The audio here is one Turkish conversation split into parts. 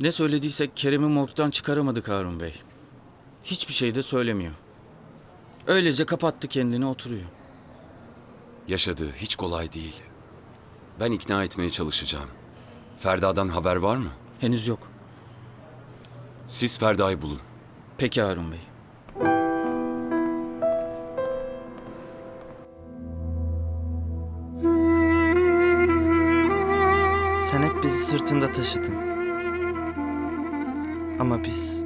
Ne söylediysek Kerem'i morgdan çıkaramadık Harun Bey. Hiçbir şey de söylemiyor. Öylece kapattı kendini oturuyor. Yaşadığı hiç kolay değil. Ben ikna etmeye çalışacağım. Ferda'dan haber var mı? Henüz yok. Siz Ferda'yı bulun. Peki Harun Bey. Sen hep bizi sırtında taşıdın. Ama biz...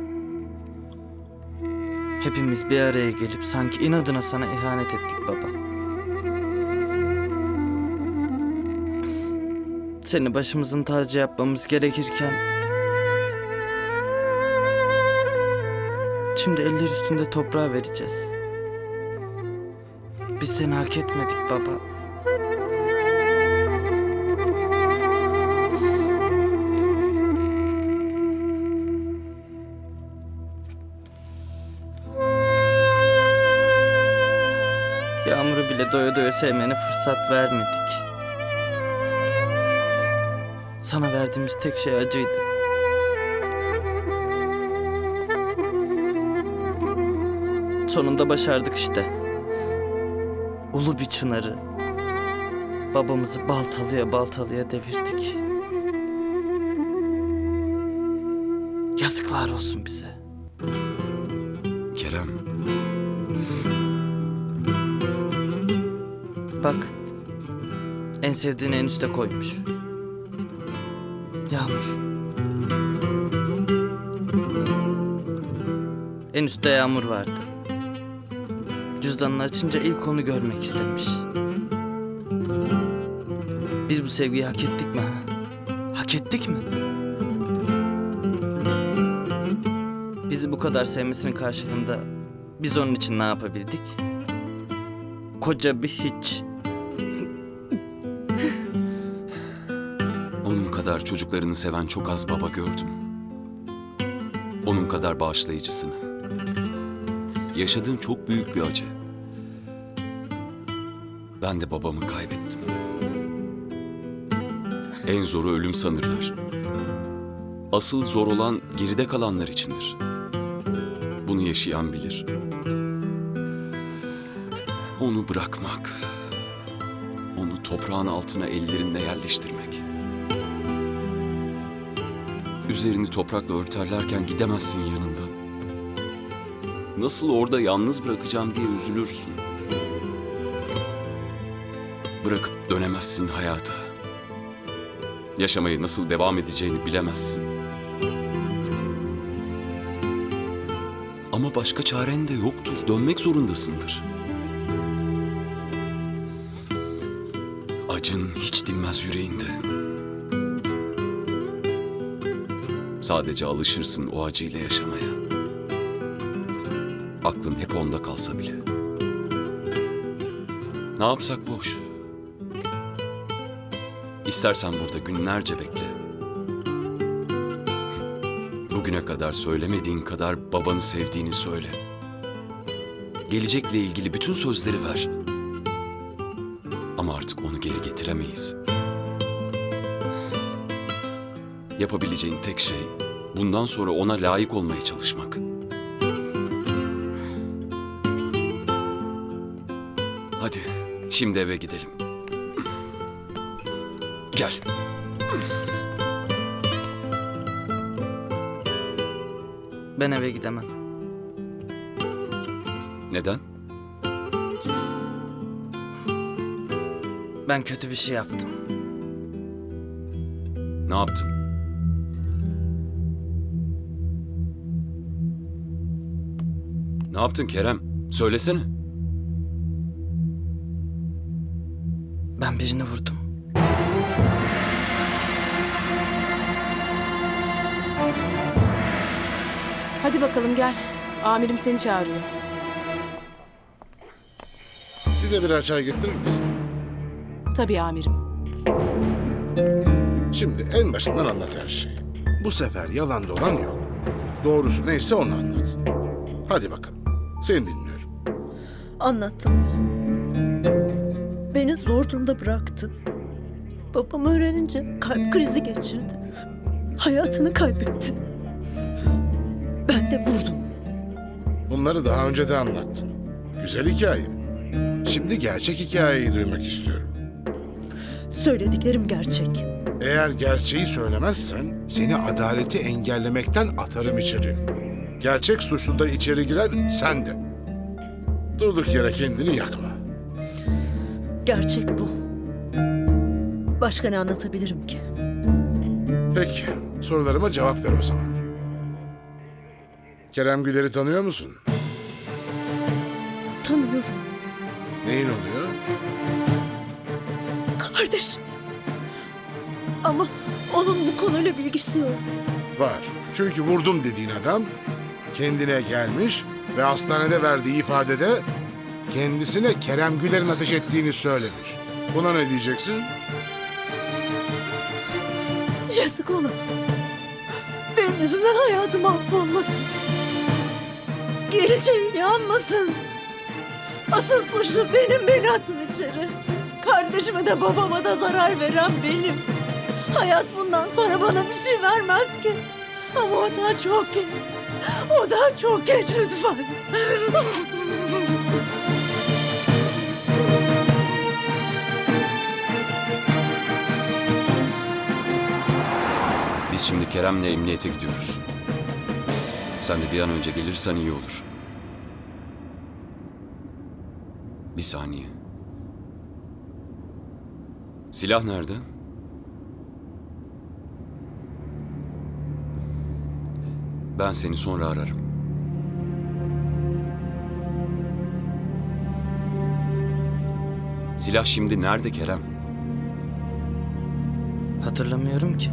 Hepimiz bir araya gelip sanki inadına sana ihanet ettik baba. Seni başımızın tacı yapmamız gerekirken... Şimdi eller üstünde toprağa vereceğiz. Biz seni hak etmedik baba. Bile doya doya sevmene fırsat vermedik. Sana verdiğimiz tek şey acıydı. Sonunda başardık işte. Ulu bir çınarı. Babamızı baltalıya baltalıya devirdik. Yazıklar olsun bize. Kerem, Bak. En sevdiğini en üste koymuş. Yağmur. En üstte yağmur vardı. Cüzdanını açınca ilk onu görmek istemiş. Biz bu sevgiyi hak ettik mi ha? Hak ettik mi? Bizi bu kadar sevmesinin karşılığında biz onun için ne yapabildik? Koca bir hiç. Kadar çocuklarını seven çok az baba gördüm. Onun kadar bağışlayıcısını. Yaşadığım çok büyük bir acı. Ben de babamı kaybettim. En zoru ölüm sanırlar. Asıl zor olan geride kalanlar içindir. Bunu yaşayan bilir. Onu bırakmak. Onu toprağın altına ellerinle yerleştirmek. Üzerini toprakla örterlerken gidemezsin yanından. Nasıl orada yalnız bırakacağım diye üzülürsün. Bırakıp dönemezsin hayata. Yaşamayı nasıl devam edeceğini bilemezsin. Ama başka çaren de yoktur. Dönmek zorundasındır. Acın hiç dinmez yüreğinde. Sadece alışırsın o acıyla yaşamaya. Aklın hep onda kalsa bile. Ne yapsak boş. İstersen burada günlerce bekle. Bugüne kadar söylemediğin kadar babanı sevdiğini söyle. Gelecekle ilgili bütün sözleri ver. Ama artık onu geri getiremeyiz. Yapabileceğin tek şey bundan sonra ona layık olmaya çalışmak. Hadi şimdi eve gidelim. Gel. Ben eve gidemem. Neden? Ben kötü bir şey yaptım. Ne yaptın? Ne yaptın Kerem? Söylesene. Ben birini vurdum. Hadi bakalım gel. Amirim seni çağırıyor. Size birer çay getirir misin? Tabii amirim. Şimdi en başından anlat her şeyi. Bu sefer yalan dolan yok. Doğrusu neyse onu anlat. Hadi bakalım. Seni dinliyorum. Anlattım. Beni zor durumda bıraktı. Babam öğrenince kalp krizi geçirdi. hayatını kaybetti. Ben de vurdum. Bunları daha önce de anlattım. Güzel hikaye. Şimdi gerçek hikayeyi duymak istiyorum. Söylediklerim gerçek. Eğer gerçeği söylemezsen seni adaleti engellemekten atarım içeri. Gerçek suçlu da içeri girer, sen de. Durduk yere kendini yakma. Gerçek bu. Başka ne anlatabilirim ki? Peki, sorularıma cevap ver o zaman. Kerem Güler'i tanıyor musun? Tanıyorum. Neyin oluyor? Kardeşim. Ama onun bu konuyla bilgisi yok. Var. Çünkü vurdum dediğin adam kendine gelmiş ve hastanede verdiği ifadede kendisine Kerem Güler'in ateş ettiğini söylemiş. Buna ne diyeceksin? Yazık ona. Benim yüzümden hayatı mahvolmasın. Geleceği yanmasın. Asıl suçlu benim beni atın içeri. Kardeşime de babama da zarar veren benim. Hayat bundan sonra bana bir şey vermez ki. Ama o daha çok geç. O daha çok geç lütfen. Biz şimdi Kerem'le emniyete gidiyoruz. Sen de bir an önce gelirsen iyi olur. Bir saniye. Silah nerede? Ben seni sonra ararım. Silah şimdi nerede Kerem? Hatırlamıyorum ki.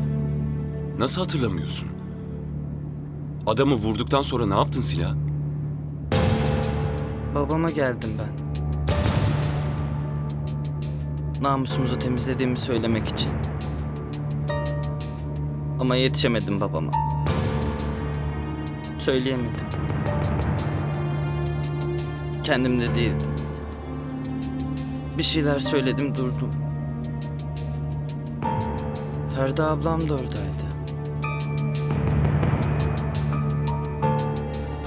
Nasıl hatırlamıyorsun? Adamı vurduktan sonra ne yaptın silah? Babama geldim ben. Namusumuzu temizlediğimi söylemek için. Ama yetişemedim babama. Söyleyemedim. Kendimde değildim. Bir şeyler söyledim durdum. Ferda ablam da oradaydı.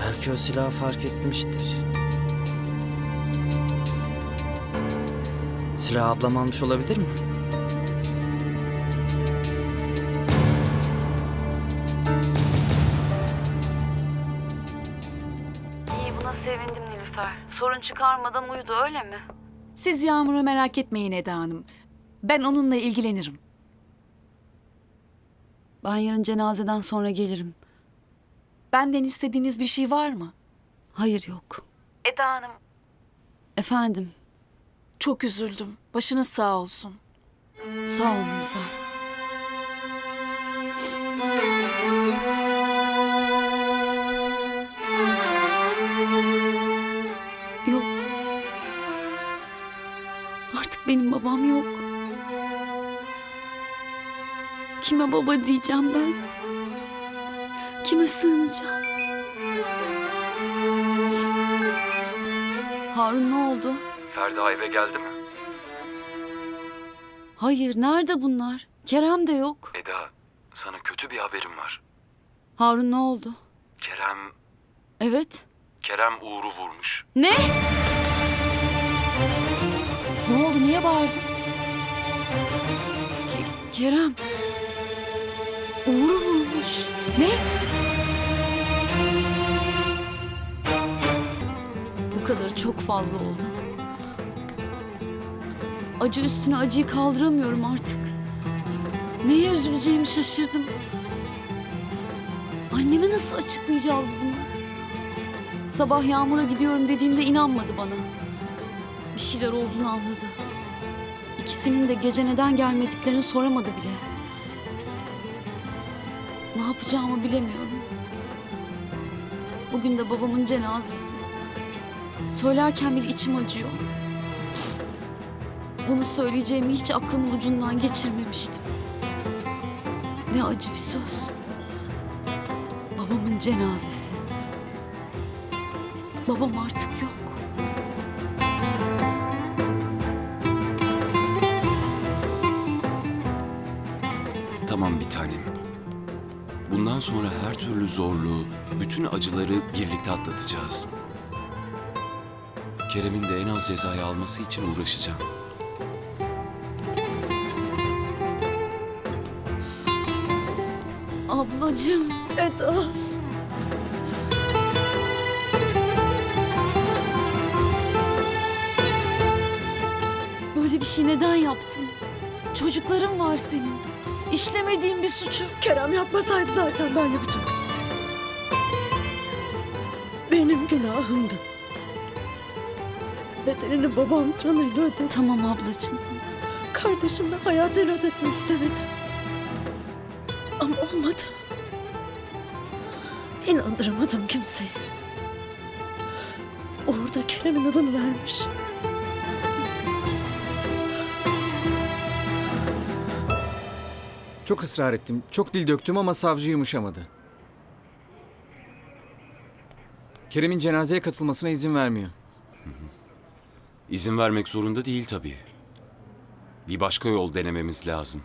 Belki o silahı fark etmiştir. Silah ablam almış olabilir mi? Sorun çıkarmadan uyudu öyle mi? Siz Yağmur'u merak etmeyin Eda Hanım. Ben onunla ilgilenirim. Ben yarın cenazeden sonra gelirim. Benden istediğiniz bir şey var mı? Hayır yok. Eda Hanım Efendim, Çok üzüldüm. Başınız sağ olsun. sağ olun Nilüfer. Benim babam yok. Kime baba diyeceğim ben? Kime sığınacağım? Harun ne oldu? Ferda eve geldi mi? Hayır, nerede bunlar? Kerem de yok. Eda, sana kötü bir haberim var. Harun ne oldu? Kerem, Evet. Kerem Uğur'u vurmuş. Ne? Oldu? Niye bağırdın? Ke- Kerem. Uğur'u vurmuş. Ne? Bu kadar çok fazla oldu. Acı üstüne acıyı kaldıramıyorum artık. Neye üzüleceğimi şaşırdım. Anneme nasıl açıklayacağız bunu? Sabah Yağmur'a gidiyorum dediğimde inanmadı bana. Bir şeyler olduğunu anladı. İkisinin de gece neden gelmediklerini soramadı bile. Ne yapacağımı bilemiyorum. Bugün de babamın cenazesi. Söylerken bile içim acıyor. Bunu söyleyeceğimi hiç aklımın ucundan geçirmemiştim. Ne acı bir söz. Babamın cenazesi. Babam artık yok. Bundan sonra her türlü zorluğu, bütün acıları birlikte atlatacağız. Kerem'in de en az cezayı alması için uğraşacağım. Ablacığım. Eda. Böyle bir şey neden yaptın? Çocukların var senin. İşlemediğin bir suçu. Kerem yapmasaydı zaten ben yapacaktım. Benim günahımdı. Bedelini babam canıyla ödedi. Tamam ablacığım. Kardeşim de hayatıyla ödesin istemedim. Ama olmadı. İnandıramadım kimseyi. Uğur da Kerem'in adını vermiş. Çok ısrar ettim, çok dil döktüm ama savcı yumuşamadı. Kerem'in cenazeye katılmasına izin vermiyor. İzin vermek zorunda değil tabii. Bir başka yol denememiz lazım.